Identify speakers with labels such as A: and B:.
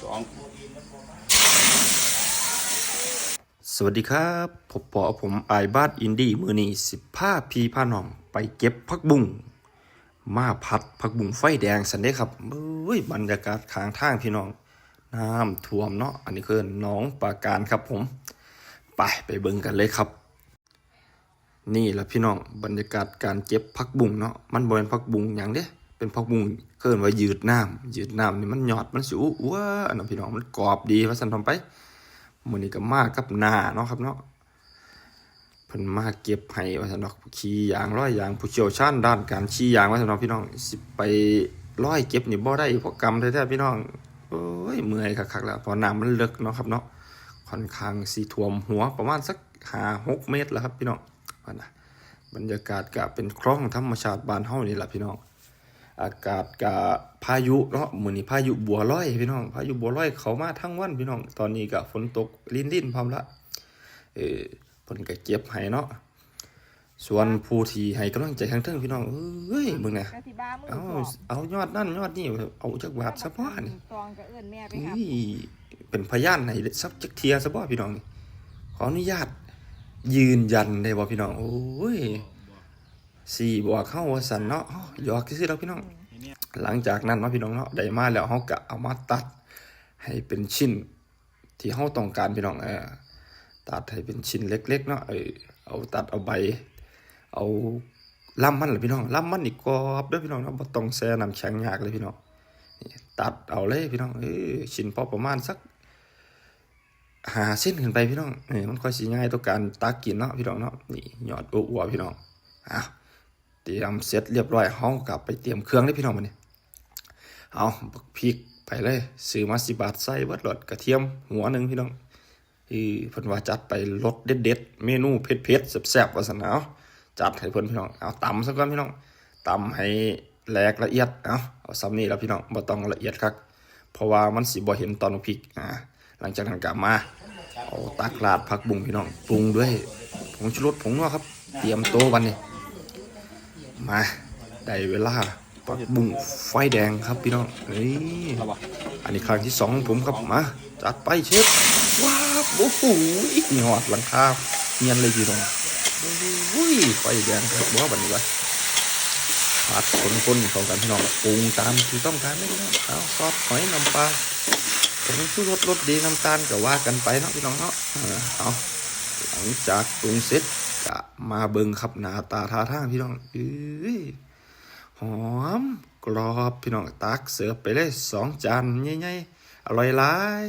A: สอง
B: สวัสดีครับผมปอผมอายบ้านอินดี้มือนี้สิบผ้าพีผ้าหน่อง ไปเก็บพักบุ้งมาพัดพักบุ้งไฟแดงสันเด้ครับเอ้ยบรรยากาศข้างทางพี่น้องน้ำท่วมเนาะอันนี้คือน้องปาการครับผม ไปไปเบิ่งกันเลยครับ นี่แหละพี่น้องบรรยากาศการเก็บพักบุ้งเนาะมันบ่เป็นพักบุ้งอย่างเด้ เป็นพักบุ้งเกินว่ายืดน้ำยืดน้ำนี่มันหยอดมันสิอู้ว้านนั้นพี่น้องมันกรอบดีว่าสันทำไปมือนี้ก็มากับหนาเนาะครับเนาะเพิ่นมาเก็บให้ว่าซั่นเนาะขี่ยางร้อยยางผู้เชี่ยวชาญด้านการขี่ยางว่าซั่นเนาะพี่น้องสิไปร้อยเก็บนี่บ่ได้เพราะกรรมแท้ๆพี่น้องโอ้ยเมื่อยคักๆแล้วพอน้ำมันลึกเนาะครับเนาะค่อนข้างสิท่วมหัวประมาณสัก5 6เมตรแล้วครับพี่น้องว่านะบรรยากาศก็เป็นคลองธรรมชาติบ้านเฮานี่แหละพี่น้อง อากาศกับพายุเนาะมื้อนี้พายุบัวลอยพี่น้อง พายุบัวลอยเข้ามาทั้งวันพี่น้อง ตอนนี้ก็ฝนตกลิ้นๆพร้อมละ เออเพิ่นก็เก็บให้เนาะ ส่วนผู้ที่ให้กำลังใจทางเทิงพี่น้องเอ้ยมึงน่ะ
C: กะสิบ้ามือ
B: เอา
C: สอง
B: เอายอดนั่นยอดนี่เอาจักบาทซะพ่อนี่
C: ตองกับเอื้อนแม่ไป
B: อุ้
C: ครับ
B: ยเป็นพยานให้สักจักเทียซะบ่พี่น้องนี่ขออนุญาตยืนยันได้บ่พี่น้อง โอ้ย สี่บวกเข้าวสันเนาะอ้อหยอกซื่อๆแล้วพี่น้อง หลังจากนั้นเนาะพี่น้องเนาะได้มาแล้วเฮาก็เอามาตัดให้เป็นชิ้น ที่เฮาต้องการพี่น้องเออตัดให้เป็นชิ้นเล็ก ๆ เนาะเออเอาตัดเอาใบ เอาลำมันล่ะพี่น้องลำมันนี่กรอบเด้อพี่น้องเนาะบ่ต้องแช่น้ำแข็งยากเลยพี่น้องตัดเอาเลยพี่น้องเออชิ้นพอประมาณสักหาเส้นขึ้นไปพี่น้องนี่มันค่อยสิง่ายต่อการตักกินเนาะพี่น้องเนาะนี่ยอดอ้วพี่น้องอะ เตรียมเสร็จเรียบร้อยเฮากลับไปเตรียมเครื่องเลยพี่น้องมาเนี่ยเอาบักพริกไปเลยซื้อมาสิบาทใส่เบิดรสกระเทียมหัวหนึ่งพี่น้องที่เพิ่นว่าจัดไปรสเด็ดๆเมนูเผ็ดๆแซ่บๆว่าซั่นเอาจัดให้เพิ่นพี่น้องเอาตำซะก่อนพี่น้องตำให้แหลกละเอียดเอาเอาซ้ำนี้แล้วพี่น้องบ่ต้องละเอียดคักเพราะว่ามันสิบ่เห็นตอนพริกอ่าหลังจากนั้นก็มาเอาตักราดผักบุ้งพี่น้องปรุงด้วยผงชูรสผงนัวครับ เตรียมโต๊ะวันนี้ มาได้เวลาปักบุ้งไฟแดงครับพี่น้องนี่
A: เอาวะ
B: อันนี้ครั้งที่สองของผมครับมาจัดไปเชฟว้าวโอ้โหนี่หอดหลังคาเงียนเลยพี่น้องโอ้ยไฟแดงครับว่าบันนี้วะผัดคนๆเข้ากันพี่น้องปรุงตามที่ต้องการเลยพี่น้องเอาซอสหอยน้ำปลาผงชูรสรสดีน้ำตาลก็ว่ากันไปเนาะพี่น้องเนาะเออเอาหลังจากปรุงเสร็จ จะมาเบิงครับหน้าตาท่าทางพี่น้องเอ้ยหอม กรอบพี่น้องตักเสิร์ฟไปเลยสองจานใหญ่ๆอร่อยหลาย